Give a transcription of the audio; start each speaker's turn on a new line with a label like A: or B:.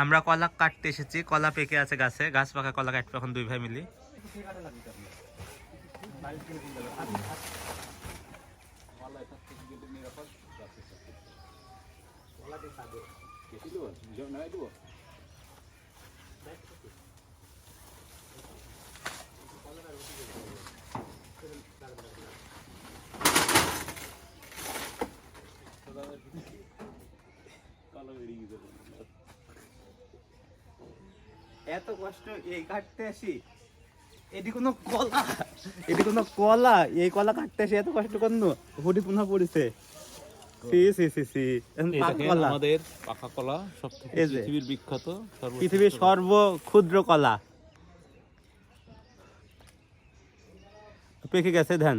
A: আমরা কলা কাটতে এসেছি, কলা পেকে আছে গাছে, গাছ পাকা কলা কাটবো এখন দুই ভাই মিলি। এত কষ্ট এই কাটতে আসি? এটি কোনো কলা? এটি কোনো কলা? এই কলা কাটতে আসি এত কষ্ট হুডি পুনঃ পড়েছে।
B: আমাদের পাকা কলা সব পৃথিবীর বিখ্যাত
A: পৃথিবীর সর্ব ক্ষুদ্র কলা। পেকে গেছে ধ্যান।